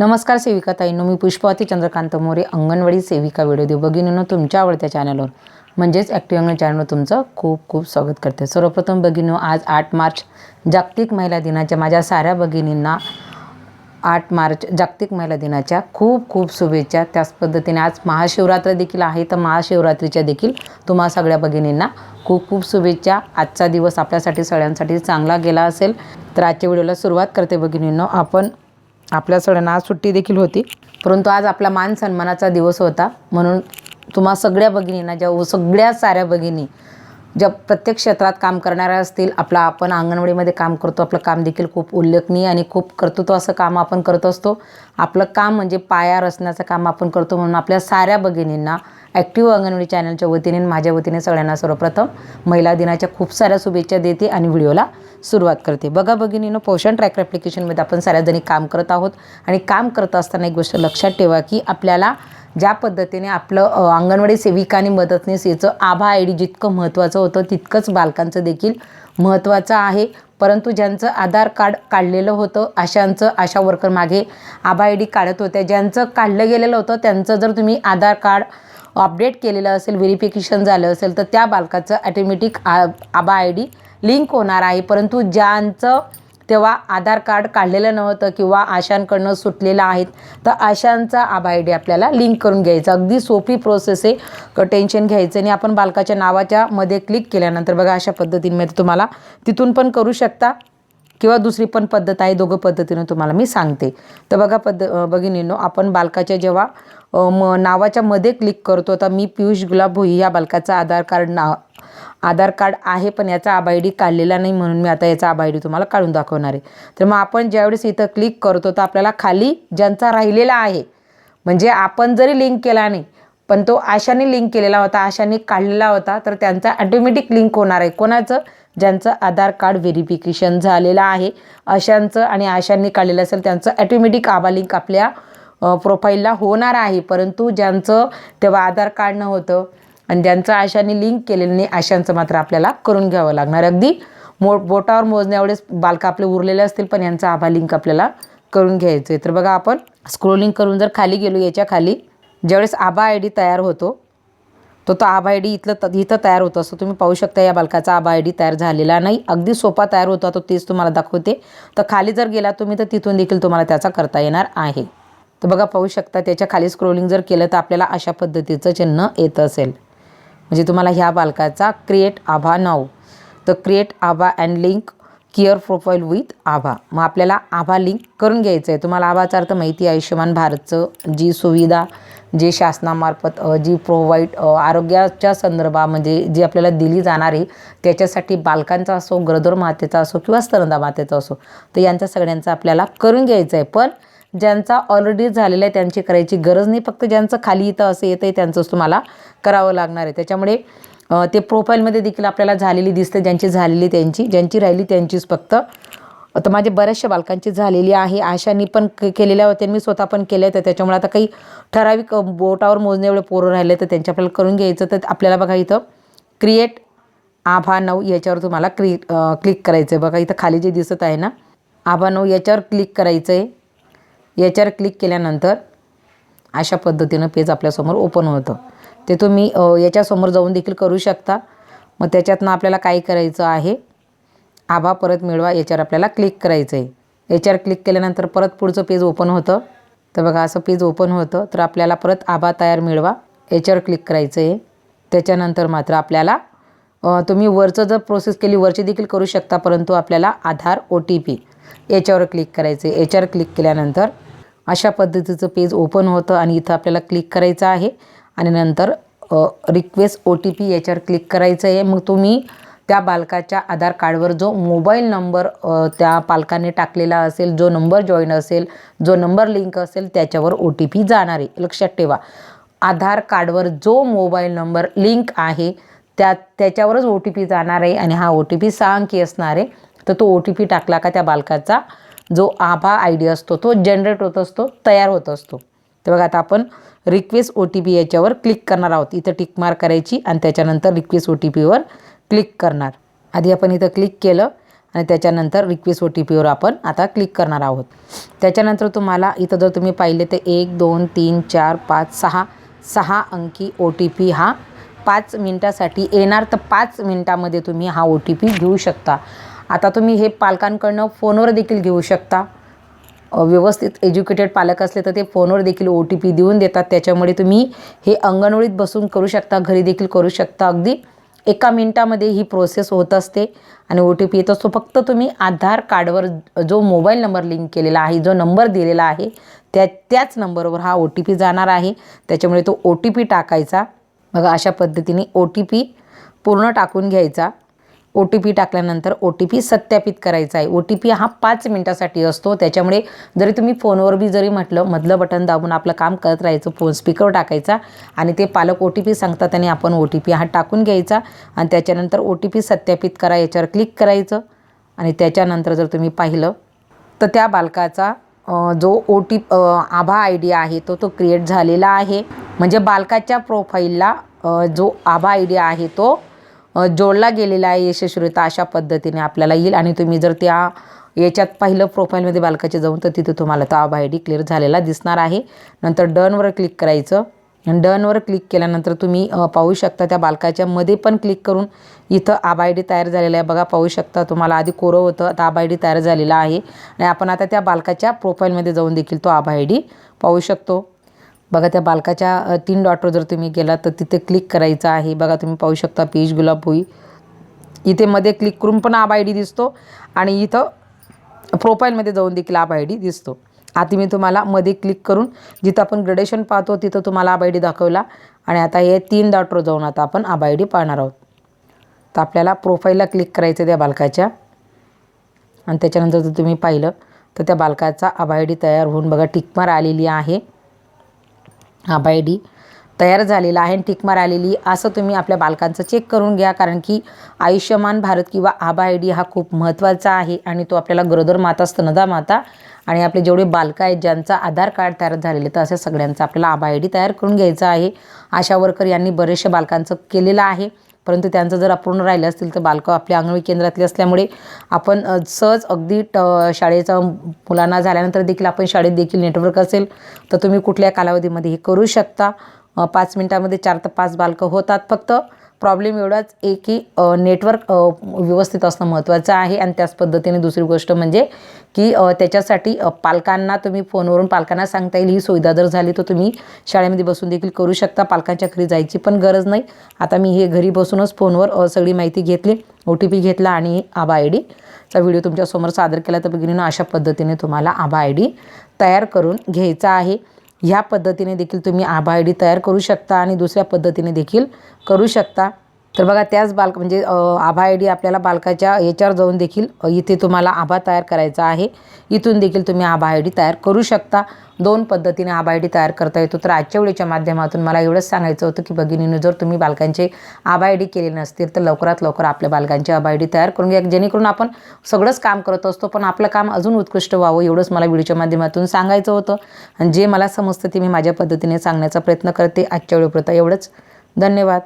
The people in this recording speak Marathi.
नमस्कार सेविका ताईंनो मी पुष्पावती चंद्रकांत मोरे अंगणवाडी सेविका व्हिडिओ देऊ. तुमच्या आवडत्या चॅनलवर म्हणजेच ॲक्टिव्ह अंगण चॅनलवर तुमचं खूप खूप स्वागत करते. सर्वप्रथम भगिनीनो आज आठ मार्च जागतिक महिला दिनाच्या माझ्या साऱ्या भगिनींना आठ मार्च जागतिक महिला दिनाच्या खूप खूप शुभेच्छा. त्याच पद्धतीने आज महाशिवरात्र देखील आहे तर महाशिवरात्रीच्या देखील तुम्हा सगळ्या भगिनींना खूप खूप शुभेच्छा. आजचा दिवस आपल्यासाठी सगळ्यांसाठी चांगला गेला असेल तर आजच्या व्हिडिओला सुरुवात करते भगिनींनो आपण आपल्या सगळ्यांना आज सुट्टी देखील होती. परंतु आज आपला मान सन्मानाचा दिवस होता. म्हणून तुम्हा सगळ्या भगिनींना ज्या सगळ्या साऱ्या भगिनी ज्या प्रत्येक क्षेत्रात काम करणाऱ्या असतील आपला आपण अंगणवाडीमध्ये काम करतो. आपलं काम देखील खूप उल्लेखनीय आणि खूप कर्तृत्व असं काम आपण करत असतो. आपलं काम म्हणजे पाया रचण्याचं काम आपण करतो. म्हणून आपल्या साऱ्या भगिनींना ॲक्टिव्ह अंगणवाडी चॅनलच्या वतीने माझ्या वतीने सगळ्यांना सर्वप्रथम महिला दिनाच्या खूप साऱ्या शुभेच्छा देते आणि व्हिडिओला सुरुवात करते. बघा भगिनीनं पोषण ट्रॅकर ॲप्लिकेशनमध्ये आपण साऱ्याजणी काम करत आहोत. आणि काम करत असताना एक गोष्ट लक्षात ठेवा की आपल्याला ज्या पद्धतीने आपलं अंगणवाडी सेविका आणि मदतनीस याचं आभा आय डी जितकं महत्त्वाचं होतं तितकंच बालकांचं देखील महत्त्वाचं आहे. परंतु ज्यांचं आधार कार्ड काढलेलं होतं अशांचं आशा वर्कर मागे आभा आय डी काढत होत्या. ज्यांचं काढलं गेलेलं होतं त्यांचं जर तुम्ही आधार कार्ड अपडेट केलेलं असेल व्हेरिफिकेशन झालं असेल तर त्या बालकाचं ॲटोमॅटिक आ आबा आय डी लिंक होणार आहे. परंतु ज्यांचं तेव्हा आधार कार्ड काढलेलं नव्हतं किंवा आशांकडनं सुटलेलं आहेत तर आशांचा आबा आय डी आपल्याला लिंक करून घ्यायचा. अगदी सोपी प्रोसेस आहे. क टेन्शन घ्यायचं आणि आपण बालकाच्या नावाच्या मध्ये क्लिक केल्यानंतर बघा अशा पद्धतीने तुम्हाला तिथून पण करू शकता किंवा दुसरी पण पद्धत आहे. दोघं पद्धतीनं तुम्हाला मी सांगते. तर बघा पद्ध अ, आपण बालकाच्या जेव्हा म नावाच्या मध्ये क्लिक करतो तर मी पियुष गुलाब भोई या बालकाचा आधार कार्ड नाव आधार कार्ड आहे पण याचा आबा आय डी काढलेला नाही म्हणून मी आता याचा आबा आय डी तुम्हाला काढून दाखवणार आहे. तर मग आपण ज्यावेळेस इथं क्लिक करतो तर आपल्याला खाली ज्यांचा राहिलेला आहे म्हणजे आपण जरी लिंक केला नाही पण तो आशाने लिंक केलेला होता आशाने काढलेला होता तर त्यांचा ॲटोमॅटिक लिंक होणार आहे. कोणाचं? ज्यांचं आधार कार्ड व्हेरिफिकेशन झालेलं आहे अशांचं आणि आशांनी काढलेलं असेल त्यांचं ॲटोमॅटिक आबा लिंक आपल्या प्रोफाईलला होणार आहे. परंतु ज्यांचं तेव्हा आधार कार्ड नव्हतं आणि ज्यांचं आशाने लिंक केलेलं नाही आशांचं मात्र आपल्याला करून घ्यावं लागणार. अगदी मो बोटावर मोजण्यावेळेस बालकं आपले उरलेले असतील पण यांचा आभा लिंक आपल्याला करून घ्यायचं आहे तर बघा आपण स्क्रोलिंग करून जर खाली गेलो याच्या खाली ज्यावेळेस आभा आय डी तयार होतो तो तो आभा आय डी इथलं त इथं तयार होतो. असं तुम्ही पाहू शकता या बालकाचा आभा आय डी तयार झालेला नाही. अगदी सोपा तयार होता तो तेच तुम्हाला दाखवते. तर खाली जर गेला तुम्ही तर तिथून देखील तुम्हाला त्याचा करता येणार आहे. तर बघा पाहू शकता त्याच्याखाली स्क्रोलिंग जर केलं तर आपल्याला अशा पद्धतीचं चिन्ह येत असेल. म्हणजे तुम्हाला ह्या बालकाचा क्रिएट आभा नाव. तर क्रिएट आभा अँड लिंक किअर प्रोफाईल विथ आभा. मग आपल्याला आभा लिंक करून घ्यायचं आहे तुम्हाला आभाचा अर्थ माहिती आहे. आयुष्यमान भारतचं जी सुविधा जे शासनामार्फत जी प्रोव्हाइड आरोग्याच्या आरोग्याच्या संदर्भामध्ये म्हणजे जी आपल्याला दिली जाणार आहे त्याच्यासाठी बालकांचा असो गरोदर मातेचा असो किंवा स्तनदा मातेचा असो तर यांचा सगळ्यांचा आपल्याला करून घ्यायचं आहे पण ज्यांचा ऑलरेडी झालेला आहे त्यांची करायची गरज नाही. फक्त ज्यांचं खाली इथं असं येतं आहे त्यांचंच तुम्हाला करावं लागणार आहे. त्याच्यामुळे ते प्रोफाईलमध्ये देखील आपल्याला झालेली दिसते ज्यांची झालेली त्यांची. ज्यांची राहिली त्यांचीच फक्त. आता माझे बऱ्याचशा बालकांची झालेली आहे. आशांनी पण के- केलेल्या होत्या. मी स्वतः पण केल्या. तर त्याच्यामुळे आता काही ठराविक बोटावर मोजणे एवढे पोरं राहिले तर त्यांच्या आपल्याला करून घ्यायचं. तर आपल्याला बघा इथं क्रिएट आभा नऊ याच्यावर तुम्हाला क्रि क्लिक करायचं आहे बघा इथं खाली जे दिसत आहे ना आभा नऊ याच्यावर क्लिक करायचं आहे याच्यावर क्लिक केल्यानंतर अशा पद्धतीनं पेज आपल्यासमोर ओपन होतं. ते तुम्ही याच्यासमोर जाऊन देखील करू शकता. मग त्याच्यातनं आपल्याला काय करायचं आहे? आभा परत मिळवा याच्यावर आपल्याला क्लिक करायचं आहे याच्यावर क्लिक केल्यानंतर परत पुढचं पेज ओपन होतं. तर बघा असं पेज ओपन होतं. तर आपल्याला परत आभा तयार मिळवा. याच्यावर क्लिक करायचं आहे त्याच्यानंतर मात्र आपल्याला तुम्ही वरचं जर प्रोसेस केली वरची देखील करू शकता. परंतु आपल्याला आधार ओ टी पी याच्यावर क्लिक करायचं. आहे याच्यावर क्लिक केल्यानंतर अशा पद्धतीचं पेज ओपन होतं आणि इथं आपल्याला क्लिक करायचं आहे. आणि नंतर रिक्वेस्ट ओ टी पी याच्यावर क्लिक करायचं आहे. मग तुम्ही त्या बालकाच्या आधार कार्डवर जो मोबाईल नंबर त्या पालकाने टाकलेला असेल जो नंबर जॉईन असेल जो नंबर लिंक असेल त्याच्यावर ओ टी पी जाणार आहे. लक्षात ठेवा. आधार कार्डवर जो मोबाईल नंबर लिंक आहे त्या त्याच्यावरच ओ टी पी जाणार आहे आणि हा ओ टी पी सहा अंकी असणार आहे. तर तो ओ टी पी टाकला का त्या बालकाचा जो आभा आय डी असतो तो जनरेट होत असतो तयार होत असतो. तर बघा आता आपण रिक्वेस्ट ओ टी पी याच्यावर क्लिक करणार आहोत. इथं टिक करायची आणि त्याच्यानंतर रिक्वेस्ट ओ टी पीवर क्लिक करणार. आधी आपण इथं क्लिक केलं आणि त्याच्यानंतर रिक्वेस्ट ओ टी पीवर आपण आता क्लिक करणार आहोत. त्याच्यानंतर तुम्हाला इथं जर तुम्ही पाहिले तर एक दोन तीन चार पाच सहा सहा अंकी ओ टी पी हा पाच मिनटासाठी येणार. तर पाच मिनटामध्ये तुम्ही हा ओ टी पी घेऊ शकता. आता तुम्ही हे पालकांकडनं फोनवर देखील घेऊ शकता. व्यवस्थित एज्युकेटेड पालक असले तर ते फोनवर देखील ओ टी पी देऊन देतात. त्याच्यामुळे तुम्ही हे अंगणवाडीत बसून करू शकता घरी देखील करू शकता. अगदी एका मिनटामध्ये ही प्रोसेस होत असते आणि ओ टी पी येत असतो. फक्त तुम्ही आधार कार्डवर जो मोबाईल नंबर लिंक केलेला आहे जो नंबर दिलेला आहे त्या त्याच नंबरवर हा ओ टी पी जाणार आहे. त्याच्यामुळे तो ओ टी पी टाकायचा. बघा अशा पद्धतीने ओ टी पी पूर्ण टाकून घ्यायचा. ओ टी पी टाकल्यानंतर ओ टी पी सत्यापित करायचा आहे. ओ टी पी हा पाच मिनटासाठी असतो. त्याच्यामुळे जरी तुम्ही फोनवर बी जरी म्हटलं मधलं बटन दाबून आपलं काम करत राहायचं फोन स्पीकर टाकायचा आणि ते पालक ओ टी पी सांगतात आणि आपण ओ टी पी हा टाकून घ्यायचा आणि त्याच्यानंतर ओ टी पी सत्यापित करा याच्यावर क्लिक करायचं आणि त्याच्यानंतर जर तुम्ही पाहिलं तर त्या बालकाचा जो O T Abha I D आहे तो तो क्रिएट झालेला आहे. म्हणजे बालकाच्या प्रोफाईलला जो आभा आय डी आहे तो जोडला गेलेला आहे यशस्वीरित्या अशा पद्धतीने आपल्याला येईल. आणि तुम्ही जर त्या याच्यात पाहिलं प्रोफाईलमध्ये बालकाचे जाऊन तर तिथे तुम्हाला तो आभा आय डी क्लिअर झालेला दिसणार आहे. नंतर डनवर क्लिक करायचं. आणि डनवर क्लिक केल्यानंतर तुम्ही पाहू शकता त्या बालकाच्या मध्ये पण क्लिक करून इथं आबायडी आय डी तयार झालेला आहे. बघा पाहू शकता तुम्हाला आधी कोरं होतं आता आबा आय डी तयार झालेला आहे. आणि आपण आता त्या बालकाच्या प्रोफाईलमध्ये जाऊन देखील तो आबा आय डी पाहू शकतो. बघा त्या बालकाच्या तीन डॉटवर जर तुम्ही गेला तर तिथे क्लिक करायचं आहे. बघा तुम्ही पाहू शकता पेज गुलाब होई. इथे मध्ये क्लिक करून पण आब आय डी दिसतो आणि इथं प्रोफाईलमध्ये जाऊन देखील आब आय डी दिसतो. आता मी तुम्हाला मध्ये क्लिक करून जिथं आपण ग्रेडेशन पाहतो तिथं तुम्हाला आब आय डी दाखवला आणि आता हे तीन डॉटवर जाऊन आता आपण आब आय डी पाहणार आहोत. तर आपल्याला प्रोफाईलला क्लिक करायचं त्या बालकाच्या. आणि त्याच्यानंतर जर तुम्ही पाहिलं तर त्या बालकाचा आबायडी आय डी तयार होऊन बघा टिकमार आलेली आहे. आभा आय डी तयार झालेला आहे आणि टिकमार आलेली असं तुम्ही आपल्या बालकांचं चेक करून घ्या कारण की आयुष्यमान भारत किंवा आभा आय डी हा खूप महत्त्वाचा आहे आणि तो आपल्याला गरोदर माता स्तनदा माता आणि आपले जेवढे बालकं आहेत ज्यांचा आधार कार्ड तयार झालेले तर अशा सगळ्यांचा आपल्याला आभा आय डी तयार करून घ्यायचा आहे. आशा वर्कर यांनी बरेचशा बालकांचं केलेलं आहे. परंतु त्यांचं जर अपूर्ण राहिलं असतील तर बालकं आपल्या अंगणवाडी केंद्रातली असल्यामुळे आपण सहज अगदी ट शाळेचा मुलांना झाल्यानंतर देखील आपण शाळेत देखील नेटवर्क असेल तर तुम्ही कुठल्या कालावधीमध्ये हे करू शकता. पाच मिनटामध्ये चार ते पाच बालकं होतात फक्त. प्रॉब्लेम एवढाच आहे की नेटवर्क व्यवस्थित असणं महत्त्वाचं आहे. आणि त्याच पद्धतीने दुसरी गोष्ट म्हणजे की त्याच्यासाठी पालकांना तुम्ही फोनवरून पालकांना सांगता येईल. ही सुविधा जर झाली तर तुम्ही शाळेमध्ये बसून देखील करू शकता. पालकांच्या घरी जायची पण गरज नाही. आता मी हे घरी बसूनच फोनवर सगळी माहिती घेतली ओ टी पी घेतला आणि आबा आय डीचा व्हिडिओ तुमच्यासमोर सादर केला. तर बघिनीनं अशा पद्धतीने तुम्हाला आबा आय डी तयार करून घ्यायचा आहे. ह्या पद्धतीने देखील तुम्ही आभा आय डी तयार करू शकता आणि दुसऱ्या पद्धतीने देखील करू शकता. तर बघा त्याच बालक म्हणजे आभा आय डी आपल्याला बालकाच्या याच्यावर जाऊन देखील इथे तुम्हाला आभा तयार करायचा आहे. इथून देखील तुम्ही आभा आय डी तयार करू शकता. दोन पद्धतीने आभा आय डी तयार करता येतो. तर आजच्या व्हिडिओच्या माध्यमातून मला एवढंच सांगायचं होतं की भगिनीनं जर तुम्ही बालकांचे आभा आय डी केले नसतील तर लवकरात लवकर आपल्या बालकांचे आभा आय डी तयार करून घ्या. जेणेकरून आपण सगळंच काम करत असतो पण आपलं काम अजून उत्कृष्ट व्हावं एवढंच मला व्हिडिओच्या माध्यमातून सांगायचं होतं. आणि जे मला समजतं ते मी माझ्या पद्धतीने सांगण्याचा प्रयत्न करते. आजच्या वेळेपुरता एवढंच. धन्यवाद.